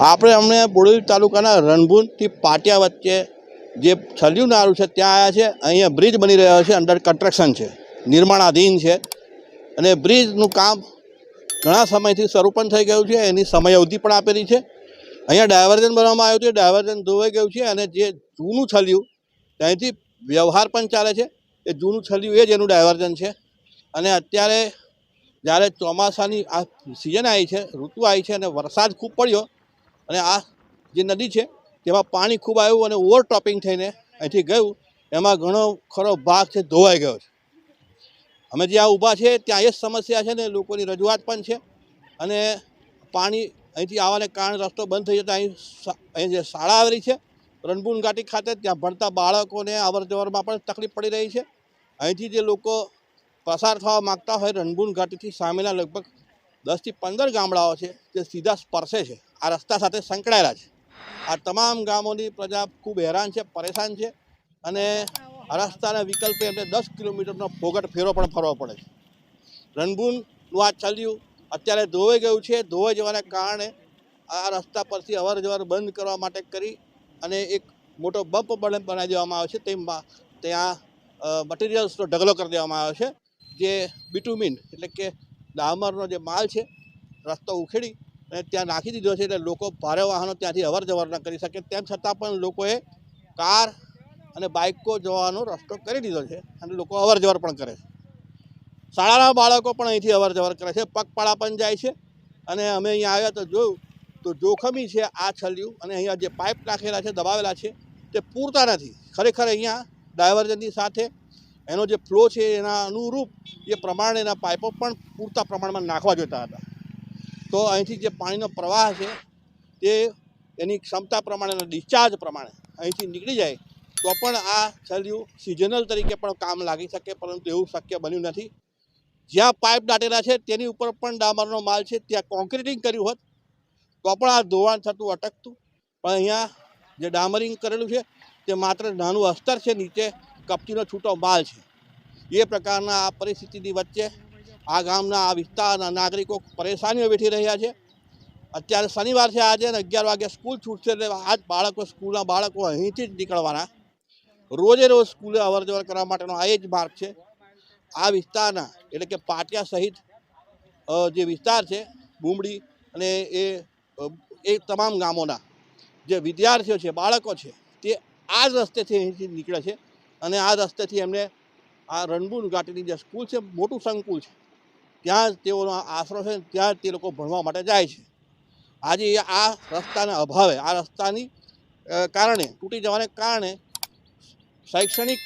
આપણે અમને બોડેલી તાલુકાના રણભૂનથી પાટિયા વચ્ચે જે છલિયું નાળું છે, ત્યાં આવ્યા છે. અહીંયા બ્રિજ બની રહ્યો છે અંડર કન્સ્ટ્રક્શન છે, નિર્માણાધીન છે. અને બ્રિજનું કામ ઘણા સમયથી શરૂ પણ થઈ ગયું છે, એની સમય અવધિ પણ આપેલી છે. અહીંયા ડાયવર્ઝન બનાવવામાં આવ્યું છે, ડાયવર્ઝન ધોવાઈ ગયું છે અને જે જૂનું છલિયું ત્યાંથી વ્યવહાર પણ ચાલે છે. એ જૂનું છલિયું એ જ એનું ડાયવર્ઝન છે. અને અત્યારે જ્યારે ચોમાસાની આ સિઝન આવી છે, ઋતુ આવી છે અને વરસાદ ખૂબ પડ્યો અને આ જે નદી છે, તેમાં પાણી ખૂબ આવ્યું અને ઓવરટોપિંગ થઈને અહીંથી ગયું. એમાં ઘણો ખરો ભાગ છે, ધોવાઈ ગયો છે. અમે જ્યાં ઊભા છે ત્યાં એ જ સમસ્યા છે ને, લોકોની રજૂઆત પણ છે. અને પાણી અહીંથી આવવાને કારણે રસ્તો બંધ થઈ જતો અહીં અહીં જે શાળા આવેલી છે રણબૂન ઘાટી ખાતે, ત્યાં ભણતા બાળકોને અવર જવરમાં પણ તકલીફ પડી રહી છે. અહીંથી જે લોકો પસાર થવા માગતા હોય રણબુન ઘાટીથી સામેના લગભગ દસથી પંદર ગામડાઓ છે જે સીધા સ્પર્શે છે. આ રસ્તા સાથે સંકળાયેલા છે. આ તમામ ગામોની પ્રજા ખૂબ હેરાન છે, પરેશાન છે અને આ રસ્તાના વિકલ્પે એમને દસ કિલોમીટરનો ફોગટ ફેરો પણ ફરવો પડે છે. રણબૂનનું આ ચાલ્યું, અત્યારે ધોવાઈ ગયું છે. ધોવાઈ જવાના કારણે આ રસ્તા પરથી અવર જવર બંધ કરવા માટે કરી અને એક મોટો બમ્પ બનાવી દેવામાં આવ્યો છે. તેમાં ત્યાં મટીરિયલ્સનો ઢગલો કરી દેવામાં આવ્યો છે. જે બિટુમિન એટલે કે ડામરનો જે માલ છે, રસ્તો ઉખેડી અને ત્યાં નાખી દીધો છે એટલે લોકો ભારે વાહનો ત્યાંથી અવર જવર ન કરી શકે. તેમ છતાં પણ લોકોએ કાર અને બાઇકો જવાનો રસ્તો કરી દીધો છે અને લોકો અવર જવર પણ કરે છે. શાળાના બાળકો પણ અહીંથી અવર જવર કરે છે. પગપાળા પણ જાય છે અને અમે અહીંયા આવ્યા તો જોયું તો જોખમી છે આ છલ્યું અને અહીંયા જે પાઇપ નાખેલા છે, દબાવેલા છે તે પૂરતા નથી. ખરેખર અહીંયા ડાયવર્જનની સાથે એનો જે ફ્લો છે એના અનુરૂપ એ પ્રમાણે એના પાઇપો પણ પૂરતા પ્રમાણમાં નાખવા જોઈતા હતા. તો અહીંથી જે પાણીનો પ્રવાહ છે તે એની ક્ષમતા પ્રમાણેના ડિસ્ચાર્જ પ્રમાણે અહીંથી નીકળી જાય તો પણ આ છલિયું સિઝનલ તરીકે પણ કામ લાગી શકે પરંતુ એવું શક્ય બન્યું નથી. જ્યાં પાઇપ દાટેલા છે તેની ઉપર પણ ડામરનો માલ છે, ત્યાં કોન્ક્રીટિંગ કર્યું હોત તો પણ આ ધોવાણ થતું અટકતું. પણ અહીંયા જે ડામરિંગ કરેલું છે તે માત્ર નાનું અસ્તર છે, નીચે કપચીનો છૂટો માલ છે. એ પ્રકારના આ પરિસ્થિતિની વચ્ચે આ ગામના આ વિસ્તારના નાગરિકો પરેશાનીઓ વેઠી રહ્યા છે. અત્યારે શનિવાર છે આજે અને અગિયાર વાગે સ્કૂલ છૂટશે એટલે આજ બાળકો સ્કૂલના બાળકો અહીંથી જ નીકળવાના. રોજે રોજ સ્કૂલે અવર જવર કરવા માટેનો આ એ જ માર્ગ છે. આ વિસ્તારના એટલે કે પાટિયા સહિત જે વિસ્તાર છે, બુમડી અને એ એ તમામ ગામોના જે વિદ્યાર્થીઓ છે, બાળકો છે, તે આ જ રસ્તેથી અહીંથી નીકળે છે. અને આ રસ્તેથી એમને આ રણબુન ઘાટીની જે સ્કૂલ છે, મોટું સંકુલ છે, ત્યાં તેઓનો આશરો છે ત્યાં તે લોકો ભણવા માટે જાય છે. આજે આ રસ્તાના અભાવે, આ રસ્તાની કારણે, તૂટી જવાને કારણે શૈક્ષણિક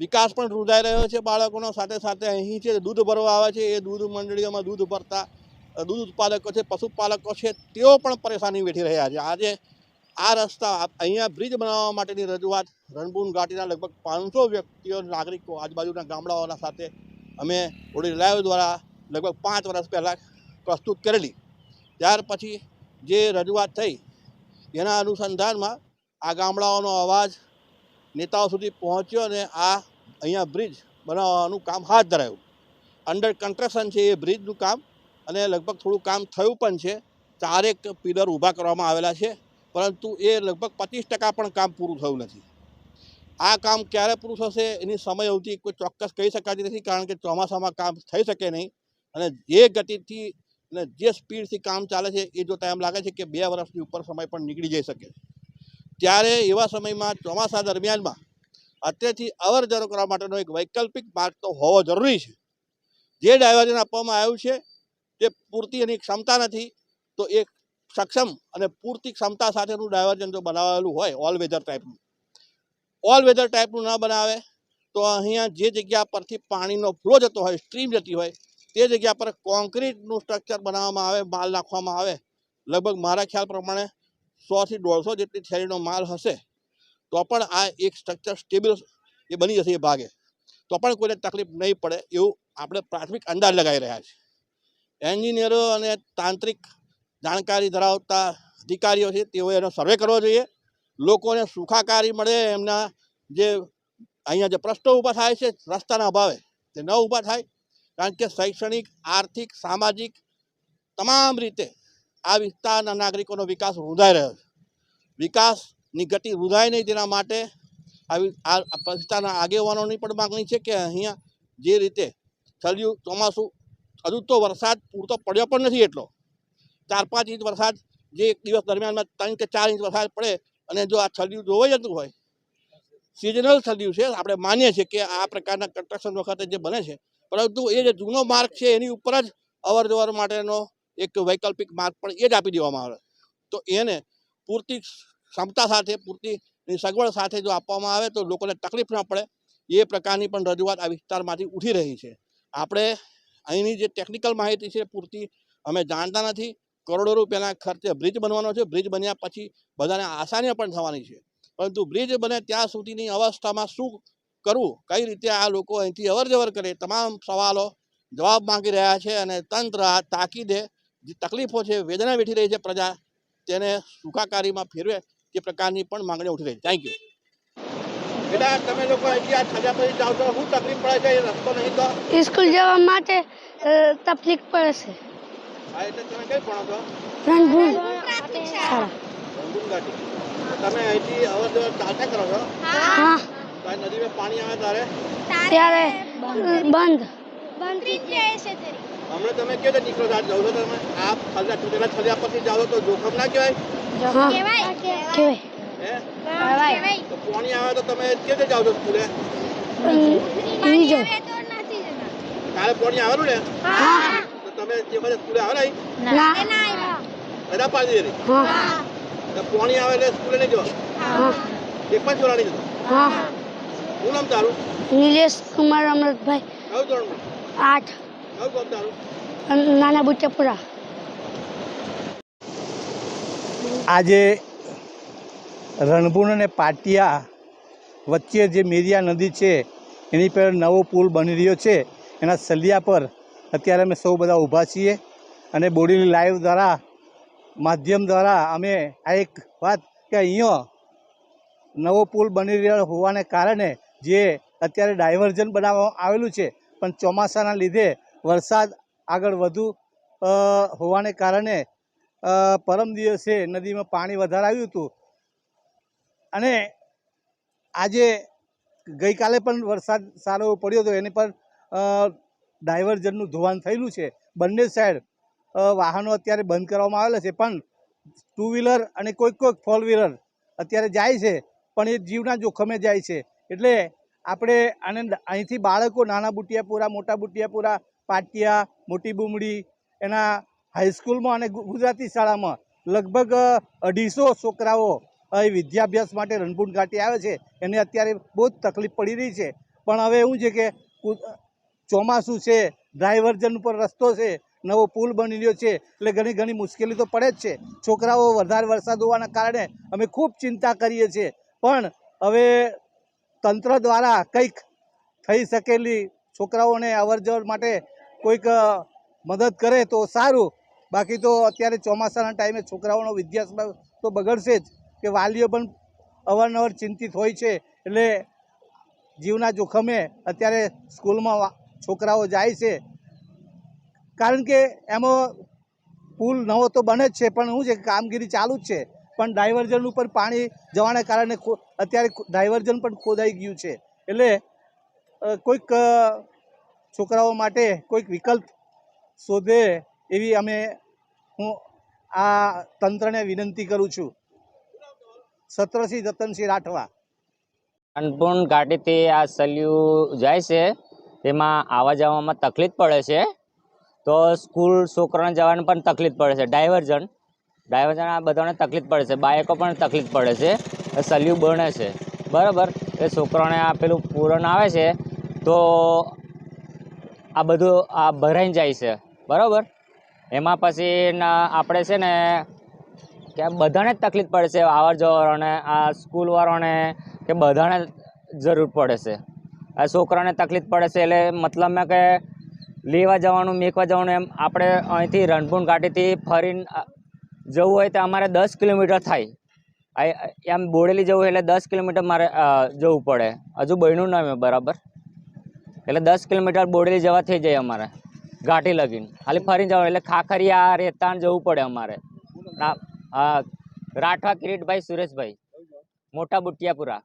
વિકાસ પણ રૂંધાઈ રહ્યો છે બાળકોનો. સાથે સાથે અહીં છે દૂધ ભરવા આવે છે, એ દૂધ મંડળીઓમાં દૂધ ભરતા દૂધ ઉત્પાદકો છે, પશુપાલકો છે, તેઓ પણ પરેશાની વેઠી રહ્યા છે. આજે આ રસ્તા અહીંયા બ્રિજ બનાવવા માટેની રજૂઆત રણબુન ઘાટીના લગભગ પાંચસો વ્યક્તિઓ નાગરિકો આજુબાજુના ગામડાઓના સાથે અમે ઓડી લાઈવ દ્વારા લગભગ પાંચ વર્ષ પહેલાં પ્રસ્તુત કરેલી. ત્યાર પછી જે રજૂઆત થઈ, એના અનુસંધાનમાં આ ગામડાઓનો અવાજ નેતાઓ સુધી પહોંચ્યો અને આ અહીંયા બ્રિજ બનાવવાનું કામ હાથ ધરાયું. અંડર કન્સ્ટ્રક્શન છે એ બ્રિજનું કામ અને લગભગ થોડું કામ થયું પણ છે. ચારેક પિલર ઊભા કરવામાં આવેલા છે. પરંતુ એ લગભગ પચીસ ટકા પણ કામ પૂરું થયું નથી. આ કામ ક્યારે પૂરું થશે એની સમય અવધિ કોઈ ચોક્કસ કહી શકાતી નથી, કારણ કે ચોમાસામાં કામ થઈ શકે નહીં. અને જે ગતિથી અને જે સ્પીડથી કામ ચાલે છે, એ જોતા એમ લાગે છે કે બે વર્ષની ઉપર સમય પણ નીકળી જઈ શકે ત્યારે એવા સમયમાં ચોમાસા દરમિયાનમાં અત્યારથી અવર જવર કરવા માટેનો એક વૈકલ્પિક માર્ગ તો હોવો જરૂરી છે. જે ડાયવર્જન આપવામાં આવ્યું છે, તે પૂરતી એની ક્ષમતા નથી, તો એક સક્ષમ અને પૂરતી ક્ષમતા સાથેનું ડાયવર્જન જો બનાવેલું હોય ઓલ વેધર ટાઈપનું ઓલ વેધર ટાઈપનું ન બનાવે, તો અહીંયા જે જગ્યા પરથી પાણીનો ફ્લો જતો હોય સ્ટ્રીમ જતી હોય, તે જગ્યા પર કોન્ક્રીટનું સ્ટ્રક્ચર બનાવવામાં આવે, માલ નાખવામાં આવે. લગભગ મારા ખ્યાલ પ્રમાણે સોથી દોઢસો જેટલી થેરીનો માલ હશે, તો પણ આ એક સ્ટ્રક્ચર સ્ટેબલ એ બની જશે એ ભાગે. તો પણ કોઈને તકલીફ નહીં પડે એવું આપણે પ્રાથમિક અંદાજ લગાવી રહ્યા છીએ. એન્જિનિયરો અને તાંત્રિક જાણકારી ધરાવતા અધિકારીઓ છે, તેઓએ એનો સર્વે કરવો જોઈએ. લોકોને સુખાકારી મળે, એમના જે અહીંયા જે પ્રશ્નો ઊભા થાય છે, રસ્તાના અભાવે, તે ન ઊભા થાય. કારણ કે શૈક્ષણિક, આર્થિક, સામાજિક, તમામ રીતે આ વિસ્તારના નાગરિકોનો વિકાસ રૂંધાઈ રહ્યો છે. વિકાસની ગતિ રૂંધાય નહીં તેના માટે આ વિસ્તારના આગેવાનોની પણ માગણી છે કે અહીંયા જે રીતે થયું ચોમાસું, હજુ તો વરસાદ પૂરતો પડ્યો પણ નથી એટલો. ચાર પાંચ ઇંચ વરસાદ જે એક દિવસ દરમિયાનમાં ત્રણ કે ચાર ઇંચ વરસાદ પડે અને જો આ છલ્યું જોવાઈ જતું હોય સિઝનલ છલ્યું છે, આપણે માનીએ છીએ કે આ પ્રકારના કન્સ્ટ્રક્શન વખતે જે બને છે, પરંતુ એ જે જૂનો માર્ગ છે, એની ઉપર જ અવર જવર માટેનો એક વૈકલ્પિક માર્ગ પણ એ જ આપી દેવામાં આવે. તો એને પૂરતી ક્ષમતા સાથે, પૂરતી સગવડ સાથે જો આપવામાં આવે, તો લોકોને તકલીફ ન પડે. એ પ્રકારની પણ રજૂઆત આ વિસ્તારમાંથી ઉઠી રહી છે. આપણે અહીંની જે ટેકનિકલ માહિતી છે, પૂરતી અમે જાણતા નથી. કરોડો રૂપિયાના ખર્ચે બ્રિજ બનવાનો છે. બ્રિજ બન્યા પછી બધાને આસાની પણ થવાની છે. પરંતુ બ્રિજ બને ત્યાં સુધીની અવસ્થામાં શું કરવું? કઈ રીતે આ લોકો અહીંથી અવર જવર કરે? તમામ સવાલો જવાબ માંગી રહ્યા છે અને તંત્ર આ તાકીદે જે તકલીફો છે વેદના વેઠી રહી છે પ્રજા તેને સુખાકારીમાં ફેરવે તે પ્રકારની પણ માંગણી ઉઠી રહી. છે થેન્ક યુ બેટા તમે લોકો અહીંથી આ છજા પછી જાઓ તો શું તકલીફ પડે છે? એ રસ્તો નહીં તો? સ્કૂલ જવા માટે તકલીફ પડે છે. આ એટલે તમે કઈ ભણો છો? રણભૂમ શાળા. રંગૂન ઘાટી તો તમે અહીંથી અવર જવર ચાલતા કરો છો? હા. તો નદીમાં પાણી આવે ત્યારે? ત્યારે બંધ. હમણાં તમે કે નીકળો છો? આ જાઓ છો તમે? આ છલ્યા તૂટેલા છલ્યા પરથી જાઓ તો જોખમ ના કહેવાય? હા. કેવાય હે તો પાણી આવે તો તમે કેવી જાવ છો સ્કૂલે? નહીં જો કાલે પાણી આવવાનું ને? હા. તો તમે જે બધા સ્કૂલે આવે ને. ના. રજા પાડી દીધી પાણી આવે એટલે સ્કૂલે નહીં જવા એક પણ ચોરા નહીં જતો. શું નામ તારું? નિલેશ કુમાર અમૃતભાઈ. કયું ધોરણમાં આઠ. કયું ગામ તારું? નાના બુટ્ટાપુરા આજે રણભૂણ અને પાટિયા વચ્ચે જે મેરિયા નદી છે એની પર નવો પુલ બની રહ્યો છે. એના સલિયા પર અત્યારે અમે સૌ બધા ઊભા છીએ અને બોડીલી લાઈવ દ્વારા, માધ્યમ દ્વારા અમે આ એક વાત કે અહીંયા નવો પુલ બની રહ્યો હોવાને કારણે જે અત્યારે ડાયવર્ઝન બનાવવામાં આવેલું છે, પણ ચોમાસાના લીધે વરસાદ આગળ વધુ હોવાને કારણે પરમ દિવસે નદીમાં પાણી વધારે આવ્યું હતું. અને આજે ગઈકાલે પણ વરસાદ સારો પડ્યો હતો, એની પર ડાયવર્ઝનનું ધોવાણ થયેલું છે. બંને સાઈડ વાહનો અત્યારે બંધ કરવામાં આવેલા છે. પણ ટુ વ્હીલર અને કોઈક કોઈક ફોર વ્હીલર અત્યારે જાય છે, પણ એ જીવના જોખમે જાય છે. એટલે આપણે આને અહીંથી બાળકો નાના બુટિયાપુરા, મોટા બુટિયાપુરા, પાટિયા, મોટી બુમડી, એના હાઈસ્કૂલમાં અને ગુજરાતી શાળામાં લગભગ અઢીસો છોકરાઓ એ વિદ્યાભ્યાસ માટે રણપુર ઘાટી આવે છે. એને અત્યારે બહુ જ તકલીફ પડી રહી છે. પણ હવે એવું છે કુ- ચોમાસું છે ડ્રાઈવર્જન ઉપર રસ્તો છે, નવો પુલ બની રહ્યો છે, એટલે ઘણી ઘણી મુશ્કેલી તો પડે જ છે. છોકરાઓ વધારે વરસાદ હોવાના કારણે અમે ખૂબ ચિંતા કરીએ છીએ. પણ હવે તંત્ર દ્વારા કંઈક થઈ શકેલી છોકરાઓને અવર માટે કોઈક મદદ કરે તો સારું. બાકી તો અત્યારે ચોમાસાના ટાઈમે છોકરાઓનો વિદ્યાભ્યાસ તો બગડશે જ. કે વાલીઓ પણ અવારનવાર ચિંતિત હોય છે. એટલે જીવના જોખમે અત્યારે સ્કૂલમાં છોકરાઓ જાય છે. કારણ કે એમાં પુલ નવો તો બને જ છે, પણ શું છે કામગીરી ચાલુ જ છે. પણ ડાયવર્ઝન ઉપર પાણી જવાને કારણે અત્યારે ડાયવર્ઝન પણ ખોદાઈ ગયું છે. એટલે કોઈક છોકરાઓ માટે કોઈક વિકલ્પ શોધે એવી અમે હું આ તંત્રને વિનંતી કરું છું. સત્રસિંહ જતનસિંહ રાઠવા. અન્નપૂર્ણ ઘાટીથી આ સલ્યુ જાય છે. તેમાં આવવા જવામાં તકલીફ પડે છે. તો સ્કૂલ છોકરાને જવાની પણ તકલીફ પડે છે. ડાયવર્ઝન ડાયવર્ઝન આ બધાને તકલીફ પડે છે. બાઇકો પણ તકલીફ પડે છે. સલિયું બને છે. બરાબર? એ છોકરાને આ પેલું પૂરણ આવે છે, તો આ બધું આ ભરાઈ જાય છે. બરાબર? એમાં પછી આપણે છે ને કે બધાને જ તકલીફ પડે છે. આવર જવર અને આ સ્કૂલવાળાને કે બધાને જરૂર પડે છે. આ છોકરાને તકલીફ પડે છે એટલે મતલબમાં કે લેવા જવાનું, મેકવા જવાનું એમ આપણે અહીંથી રણપુર ઘાટીથી ફરીને જવું હોય તો અમારે દસ કિલોમીટર થાય. એમ બોડેલી જવું એટલે દસ કિલોમીટર મારે જવું પડે. હજુ બન્યું ના મેં બરાબર. એટલે દસ કિલોમીટર બોડેલી જવા થઈ જાય અમારે, ઘાટી લગીને. ખાલી ફરીને જવાનું, એટલે ખાખરિયા રેતાણ જવું પડે અમારે. રાઠવા કિરીટભાઈ, સુરેશભાઈ. મોટા બુટિયાપુરા.